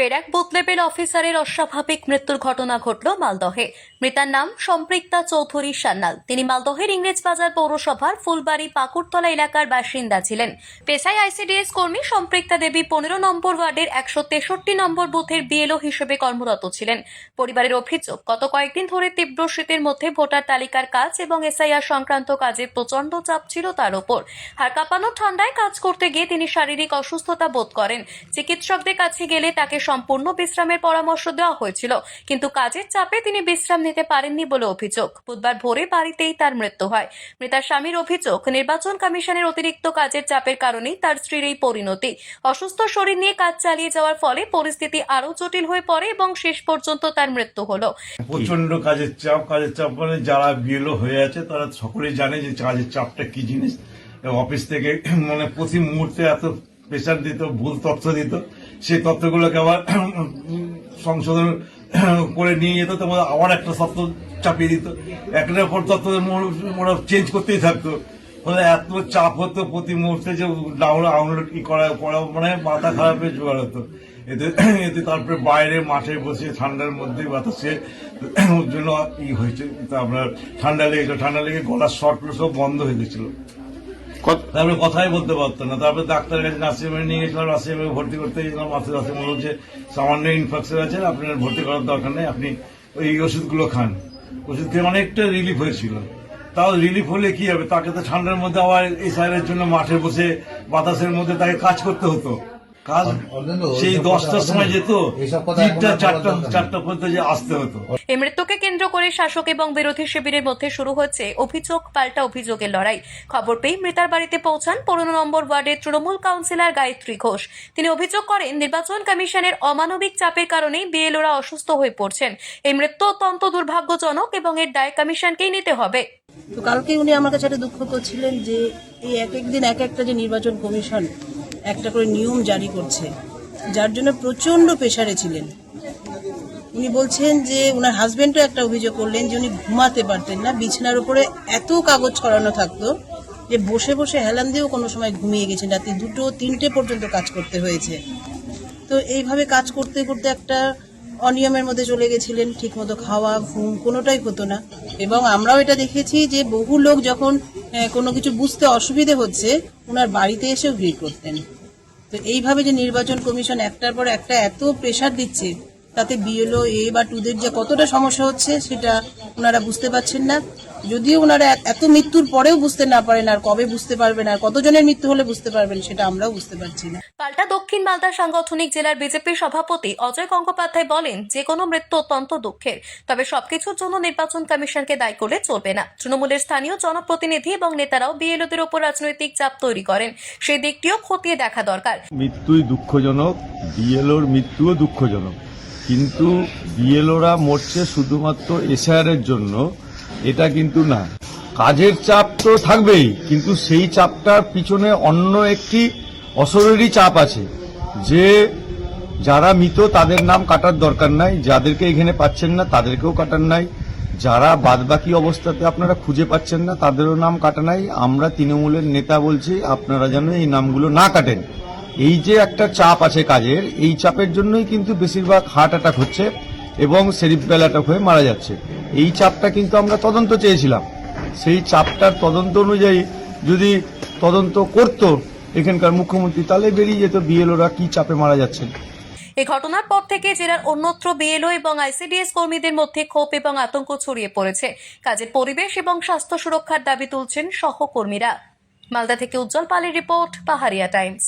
ফের এক booth level অফিসারের অস্বাভাবিক মৃত্যুর ঘটনা ঘটল মালদহে। মৃতার নাম সম্পৃক্তা চৌধুরী সান্যাল। তিনি মালদহের ইংরেজবাজার পৌরসভার ফুলবাড়ি পাকুড়তলা এলাকার বাসিন্দা ছিলেন। পেশায় আইসিডিএস কর্মী সম্পৃক্তা দেবী পনেরো নম্বর ওয়ার্ডের একশো তেষট্টি নম্বর বুথের বিএলও হিসেবে কর্মরত ছিলেন। পরিবারের অভিযোগ, গত কয়েকদিন ধরে তীব্র শীতের মধ্যে ভোটার তালিকার কাজ এবং এসআইআর সংক্রান্ত কাজে প্রচণ্ড চাপ ছিল তার ওপর। হাড় কাঁপানো ঠান্ডায় কাজ করতে গিয়ে তিনি শারীরিক অসুস্থতা বোধ করেন। চিকিৎসকদের কাছে গেলে তাকে সম্পূর্ণ বিশ্রামের পরামর্শ দেওয়া হয়েছিল, কিন্তু কাজের চাপে তিনি বিশ্রাম নিতে পারেননি বলে অভিযোগ। বুধবার ভোরে বাড়িতেই তার মৃত্যু হয়। মৃতার স্বামীর অভিযোগ, নির্বাচন কমিশনের অতিরিক্ত কাজের চাপের কারণেই তার স্ত্রীর এই পরিণতি। অসুস্থ শরীর নিয়ে কাজ চালিয়ে যাওয়ার ফলে পরিস্থিতি আরও জটিল হয়ে পড়ে এবং শেষ পর্যন্ত তার মৃত্যু হলো। প্রচণ্ড কাজের চাপ কাজের চাপ মানে যারা বিএলও হয়ে আছে তারা সকলেই জানে যে কাজের চাপটা কি জিনিস। অফিস থেকে মানে প্রতি মুহূর্তে এত প্রেশার দিত, ভুল তথ্য দিত। সেই তথ্যগুলোকে আবার সংশোধন করে নিয়ে যেত, তো আবার একটা তত্ত্ব চাপিয়ে দিত। একটার পর তথ্য ওরা চেঞ্জ করতেই থাকতো। ফলে এত চাপ হতো প্রতি মুহূর্তে যে ডাউন আউনলোড কি করা করা মানে মাথা খারাপের জোগাড় হতো এতে এতে তারপরে বাইরে মাঠে বসে ঠান্ডার মধ্যে বাতাসে ওর জন্য ই হয়েছে। তা আপনার ঠান্ডা লেগেছিল ঠান্ডা লেগে গলার শর্টগুলো সব বন্ধ হয়ে গেছিল। তারপরে কথাই বলতে পারতো না। তারপরে ডাক্তারের কাছে নার্সিংহোমে নিয়ে গেছিলাম, নার্সিংহোমে ভর্তি করতে গেছিলাম, মাসে মনে হচ্ছে সামান্য ইনফেকশন আছে, আপনার ভর্তি করার দরকার নেই, আপনি ওই ওষুধগুলো খান। ওষুধ খেয়ে অনেকটা রিলিফ হয়েছিল। তাও রিলিফ হলে কি হবে? তাকে তো ঠান্ডার মধ্যে আবার এই সাইডের জন্য মাঠে বসে বাতাসের মধ্যে তাকে কাজ করতে হতো। কাজ সেই দশটার সময় যেত তিনটা চারটা। চারটা পর্যন্ত যে আসতে হতো। এই মৃত্যুকে কেন্দ্র করে শাসক এবং বিরোধী শিবিরের মধ্যে শুরু হচ্ছে অভিযোগ পাল্টা অভিযোগের লড়াই। খবর পেয়ে মৃতার বাড়িতে পৌঁছান পনেরো নম্বর ওয়ার্ডের তৃণমূল কাউন্সিলর গায়ত্রী ঘোষ। তিনি অভিযোগ করেন নির্বাচন কমিশনের অমানবিক চাপের কারণেই বিএলওরা অসুস্থ হয়ে পড়ছেন। এই মৃত্যু অত্যন্ত দুর্ভাগ্যজনক এবং এর দায় কমিশনকেই নিতে হবে। তো কালকে উনি আমার কাছে একটা দুঃখ করছিলেন যে এই এক একদিন এক একটা যে নির্বাচন কমিশন একটা করে নিয়ম জারি করছে, যার জন্য প্রচণ্ড প্রেশারে ছিলেন। উনি বলছেন যে ওনার হাজব্যান্ডও একটা অভিযোগ করলেন যে উনি ঘুমাতে পারতেন না, বিছানার উপরে এত কাগজ ছড়ানো থাকতো যে বসে বসে হেলান দিয়েও কোনো সময় ঘুমিয়ে গেছেন। রাতে দুটো তিনটে পর্যন্ত কাজ করতে হয়েছে। তো এইভাবে কাজ করতে করতে একটা অনিয়মের মধ্যে চলে গেছিলেন, ঠিকমতো খাওয়া, ঘুম কোনোটাই হতো না। এবং আমরাও এটা দেখেছি যে বহু লোক যখন কোনো কিছু বুঝতে অসুবিধে হচ্ছে ওনার বাড়িতে এসেও ভিড় করতেন। তো এইভাবে যে নির্বাচন কমিশন একটার পর একটা এত প্রেশার দিচ্ছে, তাতে বিএলও এ বা টুদের যে কতটা সমস্যা হচ্ছে, সেটা ওনারা বুঝতে পারছেন না। যদিও ওনারা এত- মৃত্যুর পরেও বুঝতে না পারেন আর কবে বুঝতে পারবেন আর কতজনের মৃত্যু হলে বুঝতে পারবেন সেটা আমরাও বুঝতে পারছি না। পাল্টা দক্ষিণ মালদা সাংগঠনিক জেলার বিজেপির সভাপতি অজয় গঙ্গোপাধ্যায় বলেন যে কোনো মৃত্যু অত্যন্ত দুঃখের তবে সবকিছুর জন্য নির্বাচন কমিশনকে দায়ী করলে চলবে না। তৃণমূলের স্থানীয় জনপ্রতিনিধি এবং নেতারাও বিএলওদের ওপর রাজনৈতিক চাপ তৈরি করেন। সেই দিকটিও খতিয়ে দেখা দরকার। মৃত্যুই দুঃখজনক বিএলওর মৃত্যুও দুঃখজনক। কিন্তু বিএলওরা মরছে শুধুমাত্র এসআইআরের জন্য। এটা কিন্তু না। কাজের চাপ তো থাকবেই, কিন্তু সেই চাপটার পিছনে অন্য একটি অশরীরী চাপ আছে, যে যারা মৃত তাদের নাম কাটার দরকার নাই, যাদেরকে এখানে পাচ্ছেন না তাদেরকেও কাটার নাই, যারা বাদবাকি অবস্থাতে আপনারা খুঁজে পাচ্ছেন না তাদেরও নাম কাটা নাই। আমরা তৃণমূলের নেতা বলছি, আপনারা যেন এই নামগুলো না কাটেন। এই যে একটা চাপ আছে কাজের, এই চাপের জন্যই কিন্তু বেশিরভাগ হার্ট অ্যাটাক হচ্ছে এবং সেরিব্রাল অ্যাটাক হয়ে মারা যাচ্ছে। এই চাপটা কিন্তু আমরা তদন্ত চেয়েছিলাম। সেই চাপটার তদন্ত অনুযায়ী যদি তদন্ত করত এখানকার মুখ্যমন্ত্রী, তাহলে বেরিয়ে যেত বিএলওরা কি চাপে মারা যাচ্ছেন। এই ঘটনার পর থেকে জেলার অন্যত্র বিএলও এবং আইসিডিএস কর্মীদের মধ্যে ক্ষোভ এবং আতঙ্ক ছড়িয়ে পড়েছে। কাজের পরিবেশ এবং স্বাস্থ্য সুরক্ষার দাবি তুলছেন সহকর্মীরা। মালদা থেকে উজ্জ্বল পালের রিপোর্ট, পাহাড়িয়া টাইমস।